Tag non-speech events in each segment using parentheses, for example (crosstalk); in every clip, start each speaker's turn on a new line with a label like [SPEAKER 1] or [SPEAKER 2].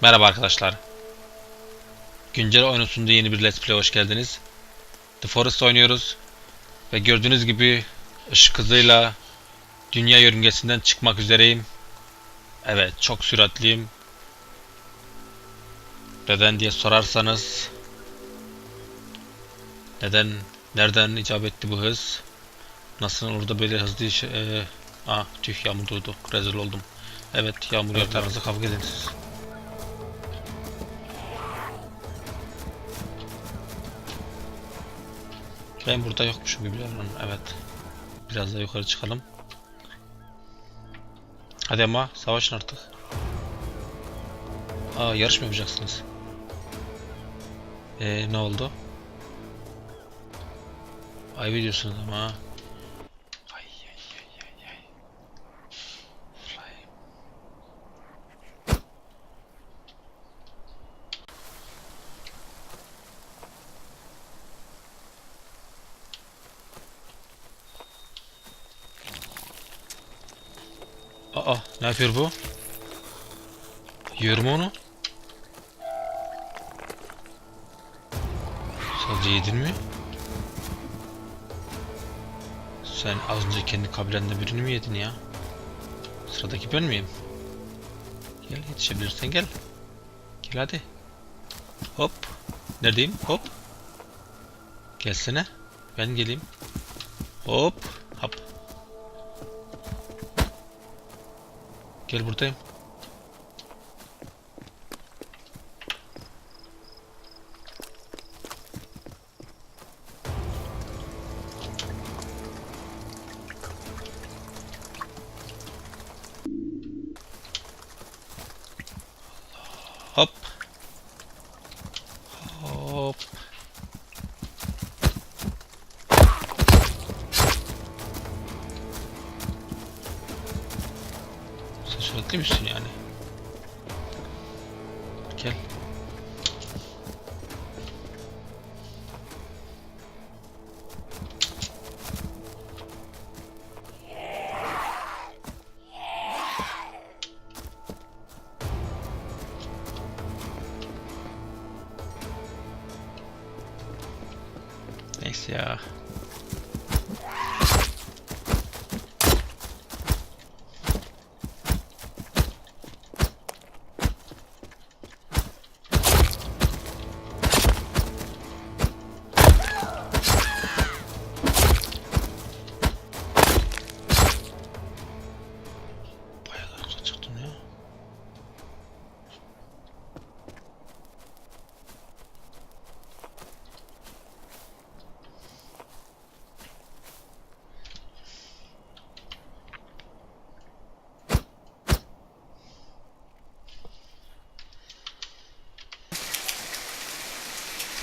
[SPEAKER 1] Merhaba arkadaşlar. Güncel oyun sunduğu yeni bir Let's Play hoş geldiniz. The Forest oynuyoruz. Ve gördüğünüz gibi ışık hızıyla dünya yörüngesinden çıkmak üzereyim. Evet çok süratliyim. Neden diye sorarsanız neden nereden icap etti bu hız? Nasıl olur da böyle hızlı iş... Ee, ah tüh yağmur durdu. Rezil oldum. Evet yağmur yatağınızı kavga edin siz. Ben burada yokmuşum gibi davranıyorum. Evet. Biraz daha yukarı çıkalım. Hadi ama savaşın artık. Aa yarış mı yapacaksınız? Ee ne oldu? Ayıp ediyorsunuz ama. Ay ay ay ay ay. Fly. Aa ne yapıyor bu? Yiyor mu onu? Sadece yedin mi? Sen az önce kendi kabilende birini mi yedin ya? Sıradaki ben miyim? Gel yetişebilirsen gel. Gel hadi. Hop. Neredeyim? Hop. Gelsene. Ben geleyim. Hop. Gel buradayım. Gel.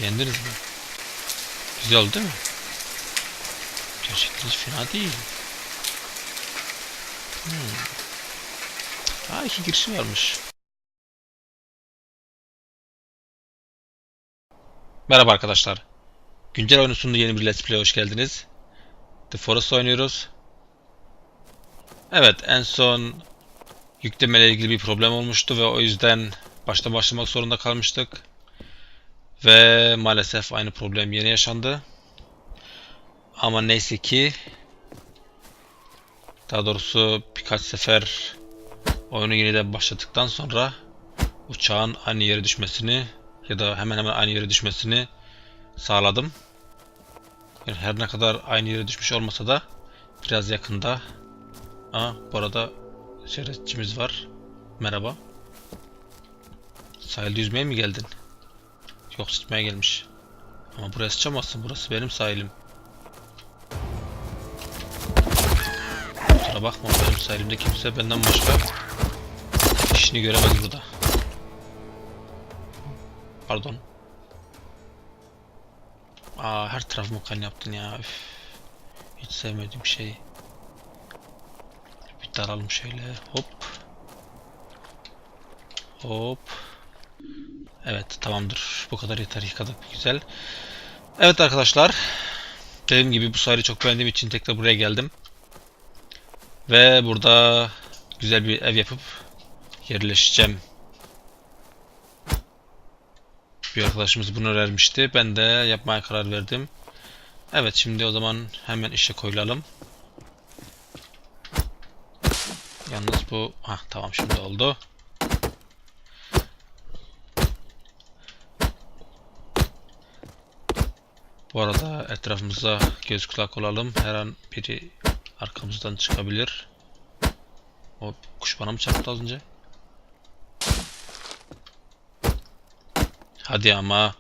[SPEAKER 1] Beğendiniz mi? Güzel oldu değil mi? Gerçekten hiç fena değil. Hmm. Aa iki girişi varmış. Merhaba arkadaşlar. Güncel oyun sunduğu yeni bir Let's Play hoş geldiniz. The Forest oynuyoruz. Evet en son yüklemeyle ilgili bir problem olmuştu ve o yüzden baştan başlamak zorunda kalmıştık. Ve maalesef aynı problem yeni yaşandı. Ama neyse ki daha doğrusu birkaç sefer oyunu yeniden başladıktan sonra uçağın aynı yere düşmesini ya da hemen hemen aynı yere düşmesini sağladım. Yani her ne kadar aynı yere düşmüş olmasa da biraz yakında. Aa, bu arada ziyaretçimiz var. Merhaba. Sahilde yüzmeye mi geldin? Yok sıçmaya gelmiş. Ama buraya sıçamazsın. Burası benim sahilim. Kusura bakma benim sahilimde kimse benden başka işini göremez burada. Pardon. Aa her tarafımı kan yaptın ya. Üf. Hiç sevmediğim şey. Bir daralım şöyle. Hop. Hop. Evet tamamdır. Bu kadar yeter. Yıkadık. Güzel. Evet arkadaşlar. Dediğim gibi bu sahili çok beğendiğim için tekrar buraya geldim. Ve burada güzel bir ev yapıp yerleşeceğim. Bir arkadaşımız bunu önermişti. Ben de yapmaya karar verdim. Evet şimdi o zaman hemen işe koyulalım. Yalnız bu... ha tamam şimdi oldu. Bu arada etrafımıza göz kulak olalım. Her an biri arkamızdan çıkabilir. O kuş bana mı çarptı az önce? Hadi ama.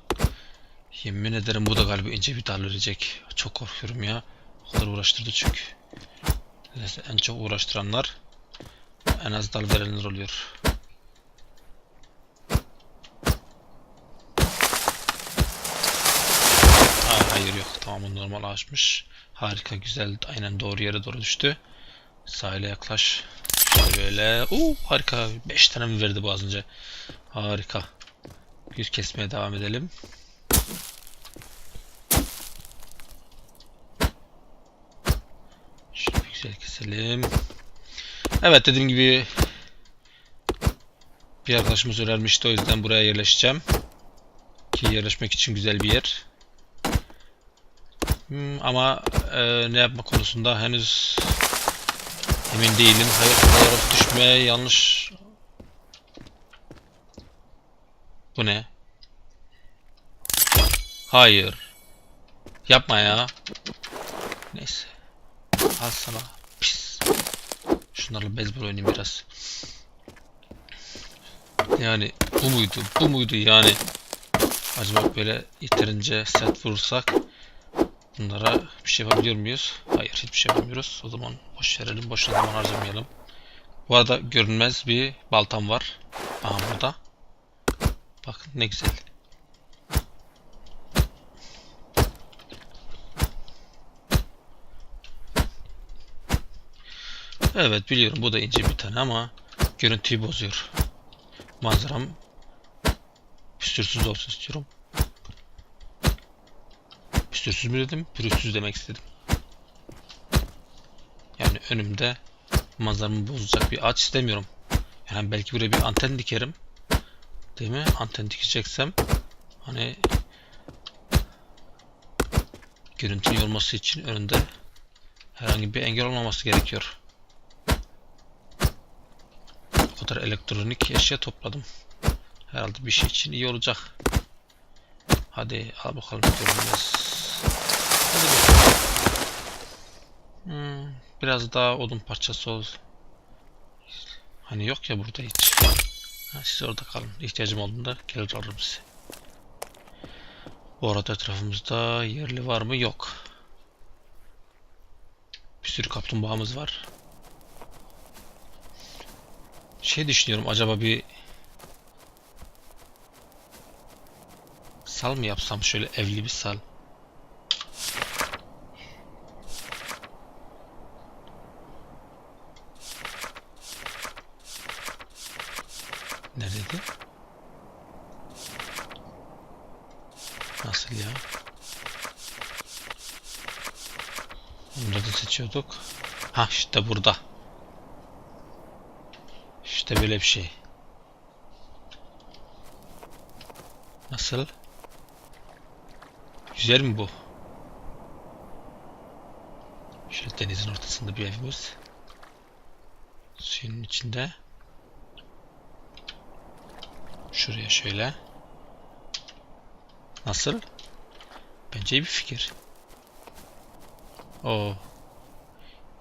[SPEAKER 1] Yemin ederim bu da galiba ince bir dal verecek. Çok korkuyorum ya. O kadar uğraştırdı çünkü. En çok uğraştıranlar en az dal verenler oluyor. Tamam normal açmış. Harika güzel. Aynen doğru yere doğru düştü. Sahile yaklaş. Böyle. Oo harika. 5 tane mi verdi bu az önce? Harika. Yüz kesmeye devam edelim. Şöyle güzel keselim. Evet dediğim gibi bir arkadaşımız önermişti o yüzden buraya yerleşeceğim. Ki yerleşmek için güzel bir yer. Hmm, ama e, ne yapma konusunda henüz emin değilim. Hayır olarak düşme yanlış. Bu ne? Hayır. Yapma ya. Neyse. Al sana. Pis. Şunlarla bezbol oynayayım biraz. Yani bu muydu? Bu muydu yani? Acaba böyle yeterince sert vurursak bunlara bir şey yapabiliyor muyuz? Hayır hiçbir şey yapamıyoruz. O zaman boş verelim. Boşuna zaman harcamayalım. Bu arada görünmez bir baltam var. Aha burada. Bakın ne güzel. Evet biliyorum bu da ince bir tane ama görüntüyü bozuyor. Manzaram püstürsüz olsun istiyorum. Püstürsüz mü dedim? Pürüzsüz demek istedim. Yani önümde manzaramı bozacak bir ağaç istemiyorum. Yani belki buraya bir anten dikerim. Değil mi? Anten dikeceksem hani görüntünün olması için önünde herhangi bir engel olmaması gerekiyor. O kadar elektronik eşya topladım. Herhalde bir şey için iyi olacak. Hadi al bakalım görünmez. Hmm, biraz daha odun parçası ol. Hani yok ya burada hiç. Ha, siz orada kalın. İhtiyacım olduğunda gelir alırım sizi. Bu arada etrafımızda yerli var mı? Yok. Bir sürü kaplumbağamız var. Şey düşünüyorum acaba bir sal mı yapsam şöyle evli bir sal. Neredeydi? Nasıl ya? Bunları da seçiyorduk. Ha işte burada. İşte böyle bir şey. Nasıl? Güzel mi bu? Şöyle denizin ortasında bir evimiz. Suyun içinde. Şuraya şöyle. Nasıl? Bence iyi bir fikir. Oo.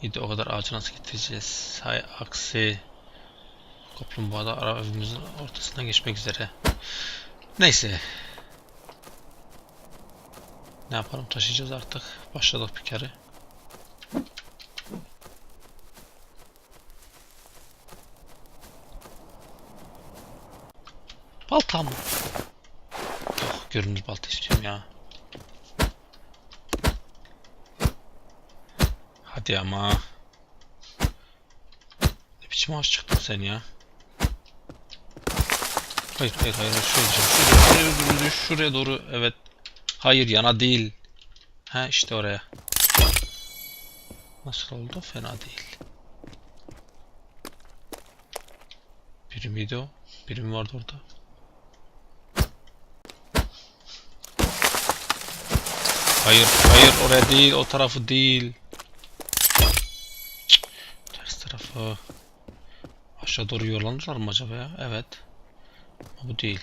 [SPEAKER 1] İyi de o kadar ağacı nasıl getireceğiz? Hay aksi. Kaplumbağa da ara evimizin ortasından geçmek üzere. Neyse. Ne yapalım taşıyacağız artık. Başladık bir kere. Balta mı? Yok görünür balta istiyorum ya. Hadi ama. Ne biçim ağaç çıktın sen ya? Hayır hayır hayır düşelim. Şuraya, şuraya, şuraya, şuraya doğru evet. Hayır yana değil. Ha işte oraya. Nasıl oldu? Fena değil. Biri miydi o? Biri mi vardı orada? Hayır, hayır oraya değil, o tarafı değil. Ters tarafı. Aşağı doğru yollandılar mı acaba ya? Evet. Bu değil.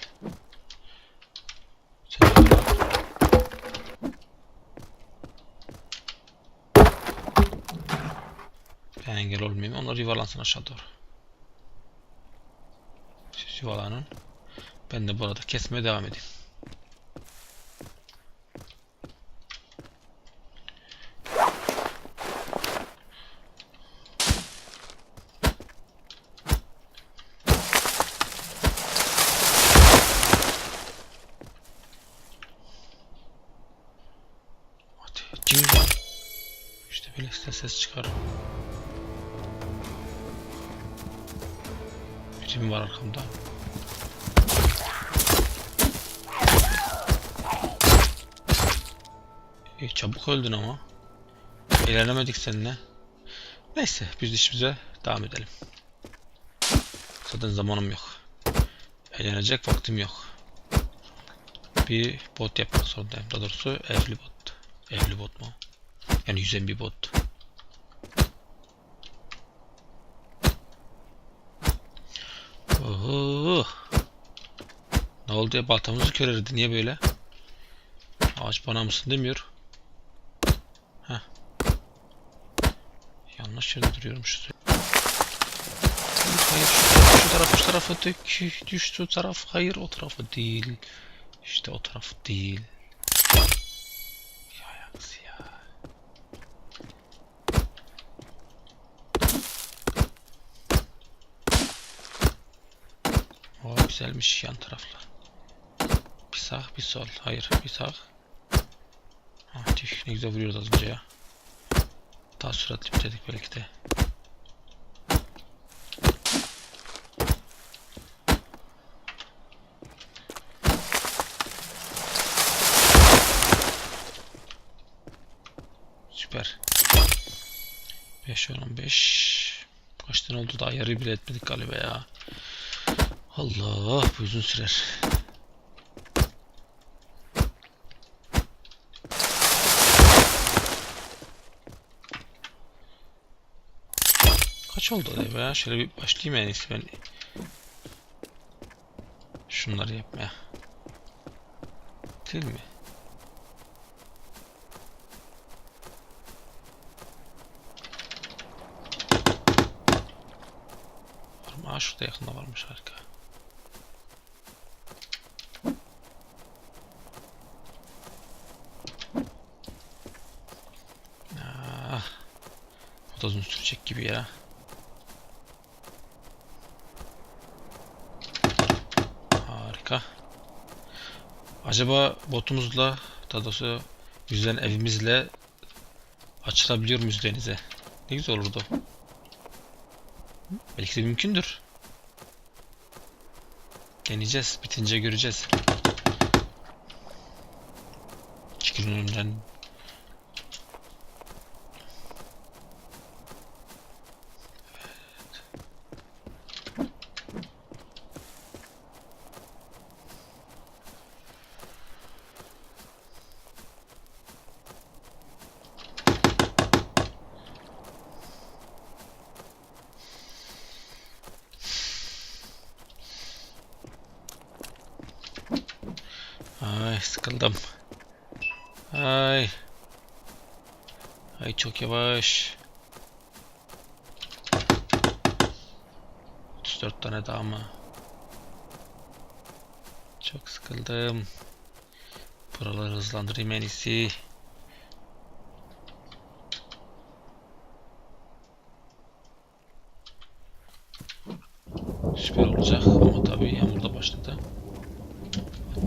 [SPEAKER 1] Ben engel olmayayım. Onlar yuvarlansın aşağı doğru. Siz yuvarlanın. Ben de burada kesmeye devam edeyim. Hadi cing. İşte böyle ses çıkar. Biri mi var arkamda? İyi çabuk öldün ama. Eğlenemedik seninle. Neyse biz işimize devam edelim. Zaten zamanım yok. Eğlenecek vaktim yok. Bir bot yapmak zorundayım. Daha doğrusu evli bot. Evli bot? Yani yüzen bir bot. Oho. Ne oldu ya baltamızı köreledi niye böyle? Ağaç bana mısın demiyor. Heh. Yanlış yerde duruyormuş. Hayır şu taraf şu taraf şu tarafı dök düştü taraf hayır o tarafı değil. İşte o tarafı değil. Ya aksi ya. Güzelmiş yan taraflar. Bir sağ bir sol. Hayır bir sağ. Ah tüh ne güzel vuruyoruz az önce ya. Daha süratli bitirdik belki de. Süper. 5 15 Kaç tane oldu daha yarı bile etmedik galiba ya. Allah bu uzun sürer. Kaç oldu acaba ya? Şöyle bir başlayayım en iyisi ben. Şunları yapmaya. Değil mi? Aa şurada yakında varmış harika. Bu da uzun sürecek gibi ya. Harika. Acaba botumuzla, daha doğrusu yüzden evimizle açılabiliyor muyuz denize? Ne güzel olurdu. Belki de mümkündür. Deneyeceğiz. Bitince göreceğiz. Çıkın önümden. Ay sıkıldım. Ay. Ay çok yavaş. 34 tane daha mı? Çok sıkıldım. Buraları hızlandırayım en iyisi. Süper olacak ama tabii yağmur da başladı.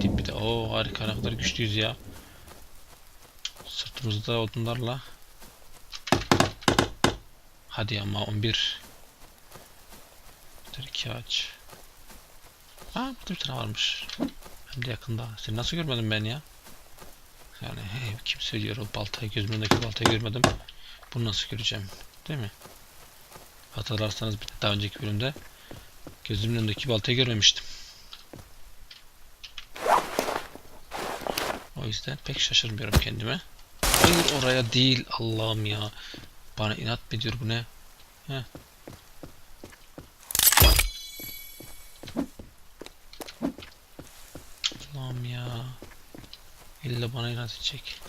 [SPEAKER 1] Dip bir de. Oo harika güçlüyüz ya. Sırtımızda odunlarla. Hadi ama 11. Bir iki ağaç. Aa burada bir tane varmış. Hem de yakında. Seni nasıl görmedim ben ya? Yani hey, kim söylüyor o baltayı gözümün önündeki baltayı görmedim. Bunu nasıl göreceğim? Değil mi? Hatırlarsanız daha önceki bölümde gözümün önündeki baltayı görmemiştim. O yüzden pek şaşırmıyorum kendime. Hayır oraya değil Allah'ım ya. Bana inat mı ediyor bu ne? Heh. Allah'ım ya. İlla bana inat edecek.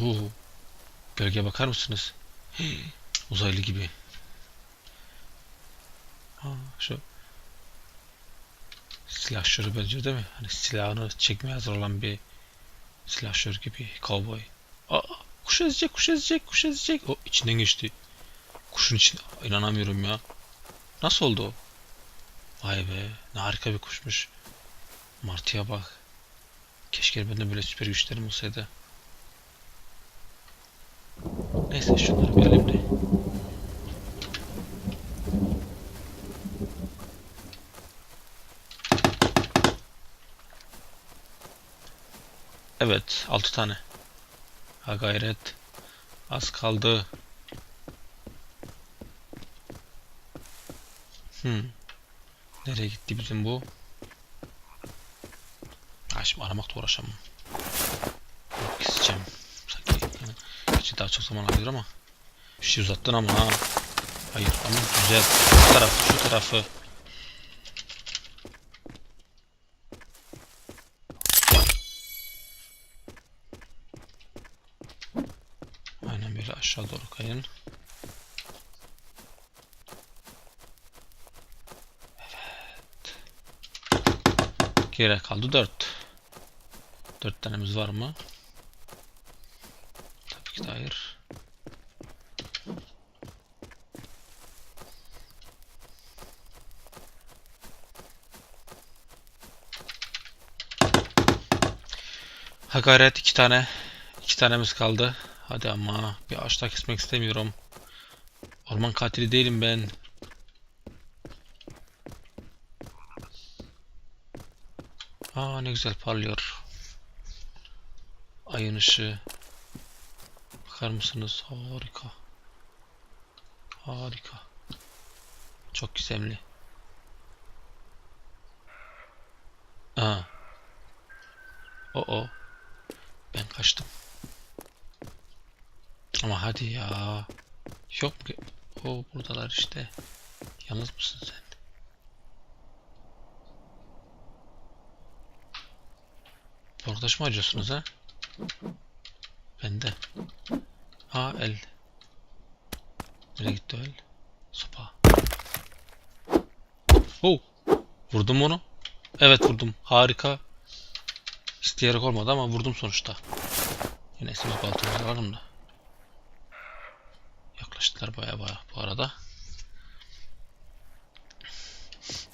[SPEAKER 1] Oo. Gölge bakar mısınız? (gasps) Uzaylı gibi. Ha, şu silahşörü benziyor değil mi? Hani silahını çekmeye hazır olan bir silahşör gibi kovboy. Aa, kuş ezecek, kuş ezecek, kuş ezecek. O içinden geçti. Kuşun için inanamıyorum ya. Nasıl oldu? Vay be, ne harika bir kuşmuş. Martıya bak. Keşke bende böyle süper güçlerim olsaydı. Neyse şunları bir alayım Evet, 6 tane. Ha gayret. Az kaldı. Hmm. Nereye gitti bizim bu? Ha şimdi aramakla uğraşamam. Yok keseceğim. Sanki yani, daha çok zaman alıyor ama. Bir şey uzattın ama ha. Hayır ama güzel. Şu tarafı, şu tarafı. Aynen böyle aşağı doğru kayın. Evet. Geriye kaldı 4. 4 tanemiz var mı? Tabii ki de hayır. Ha gayret iki tane. iki tanemiz kaldı. Hadi ama bir ağaçta kesmek istemiyorum. Orman katili değilim ben. Aa ne güzel parlıyor. Ayın ışığı. Bakar mısınız? Harika. Harika. Çok gizemli. Aa. O o. Ben kaçtım. Ama hadi ya. Yok ki? O buradalar işte. Yalnız mısın sen? Arkadaş mı acıyorsunuz ha? Bende. Aa el. Nereye gitti el? Sopa. Oh! Vurdum onu. Evet vurdum. Harika. İsteyerek olmadı ama vurdum sonuçta. Yine biz baltamızı alalım da. Yaklaştılar baya baya bu arada.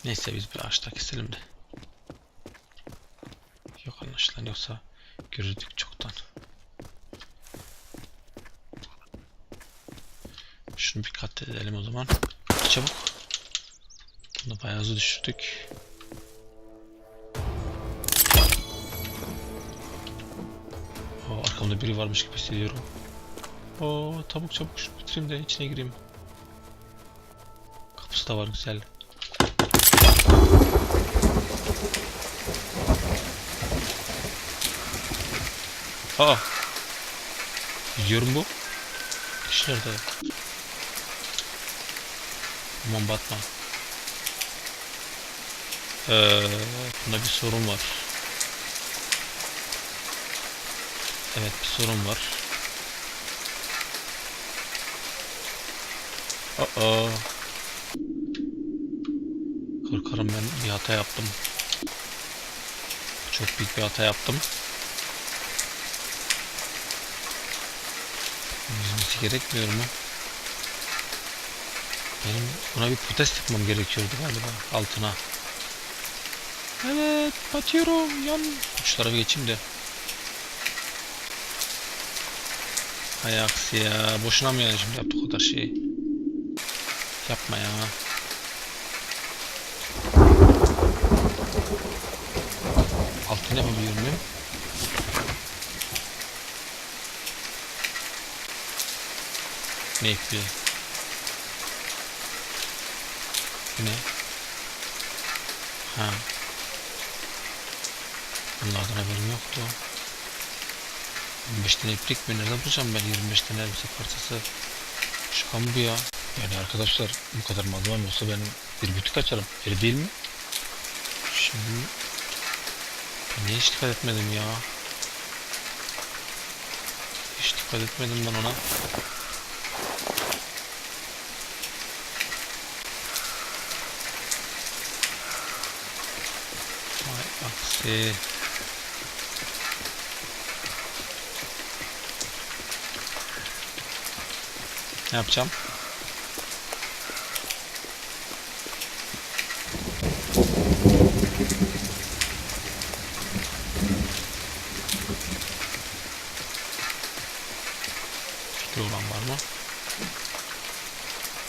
[SPEAKER 1] Neyse biz bir ağaçta keselim de. Yok anlaşılan yoksa görürdük çoktan. Şunu bir kat edelim o zaman. Çabuk. Bunu bayağı hızlı düşürdük. Oo, arkamda biri varmış gibi hissediyorum. Oo, çabuk çabuk şunu bitireyim de içine gireyim. Kapısı da var güzel. Aa. Gidiyorum bu. Kişi nerede? Aman batma. Ee, bunda bir sorun var. Evet bir sorun var. Aa. Korkarım ben bir hata yaptım. Çok büyük bir hata yaptım. Yüzmesi gerekmiyor mu? Benim buna bir protest yapmam gerekiyordu galiba altına. Evet batıyorum yan. Şu tarafa geçeyim de. Hay ya. Boşuna mı yani şimdi yaptık o kadar şeyi? Yapma ya. Altını yapabiliyor muyum? Ne ekliyor? Ne? Ha. Bunlardan haberim yoktu. 25 tane iplik mi? Nereden bulacağım ben 25 tane elbise parçası? Şaka mı bu ya? Yani arkadaşlar bu kadar malzemem olsa ben bir butik açarım. Öyle değil mi? Şimdi niye hiç dikkat etmedim ya? Hiç dikkat etmedim ben ona. Vay aksi. Ne yapacağım? Fikri olan var mı?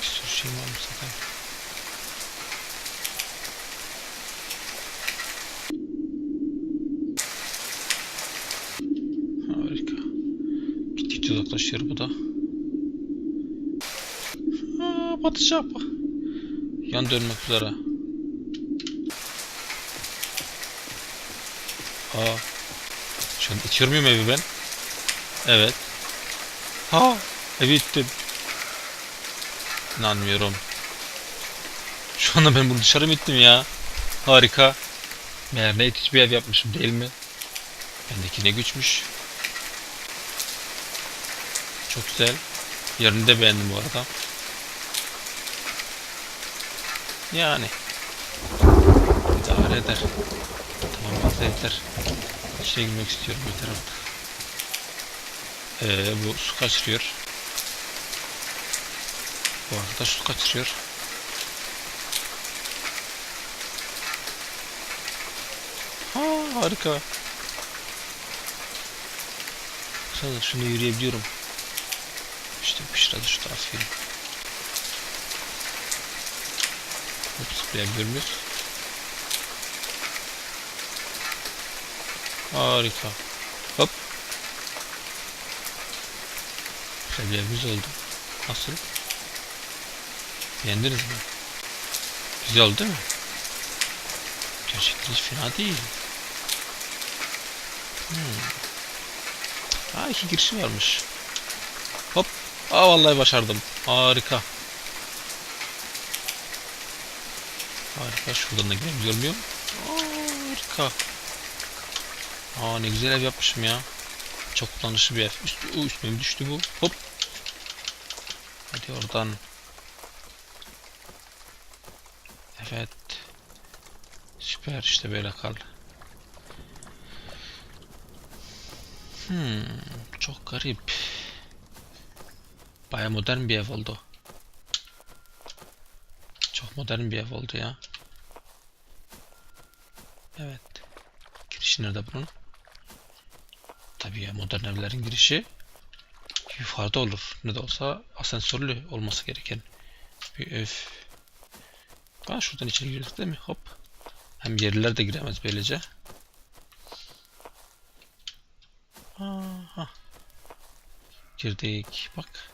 [SPEAKER 1] Bir sürü şey varmış zaten. Harika. Gittikçe uzaklaşıyor bu da. Aa, batacak. Yan dönmek üzere. Aa. Şu an içiyor muyum evi ben? Evet. Ha, evi ittim. İnanmıyorum. Şu anda ben bunu dışarı mı ittim ya? Harika. Meğer ne itici bir ev yapmışım değil mi? Bendeki ne güçmüş. Çok güzel. Yerini de beğendim bu arada. Yani. İdare eder. Tamam yeter yeter. İçine girmek istiyorum yeter artık. Ee, bu su kaçırıyor. Bu arkadaş su kaçırıyor. Ha harika. Baksana şunu yürüyebiliyorum. İşte pişiradı şu tarafı. Hop zıplayabiliyor muyuz? Harika. Güzel bir oldu. Nasıl? Beğendiniz mi? Güzel oldu değil mi? Gerçekten hiç fena değil. Hmm. Ha iki girişi varmış. Hop. Aa vallahi başardım. Harika. Harika. Şuradan da girebiliyor muyum? Harika. Aa ne güzel ev yapmışım ya. Çok kullanışlı bir ev. Üstü, o üstüme düştü bu? Hop. Hadi oradan. Evet. Süper işte böyle kal. Hmm, çok garip. Baya modern bir ev oldu. Çok modern bir ev oldu ya. Evet. Girişi nerede bunun? Tabii ya modern evlerin girişi yukarıda olur. Ne de olsa asansörlü olması gereken bir ev. Ha şuradan içeri girdik değil mi? Hop. Hem yerliler de giremez böylece. Aha. Girdik. Bak.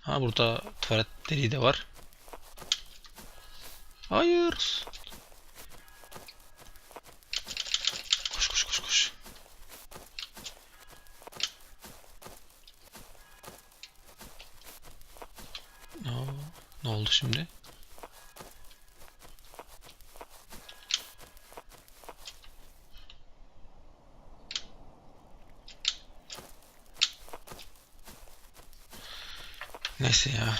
[SPEAKER 1] Ha burada tuvalet deliği de var. Hayır. Aa, ne oldu şimdi? Neyse ya.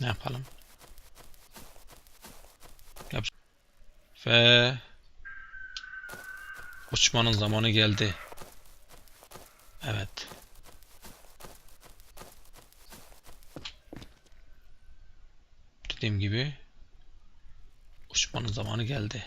[SPEAKER 1] Ne yapalım? Yap. Ve uçmanın zamanı geldi. Evet. Dediğim gibi uçmanın zamanı geldi.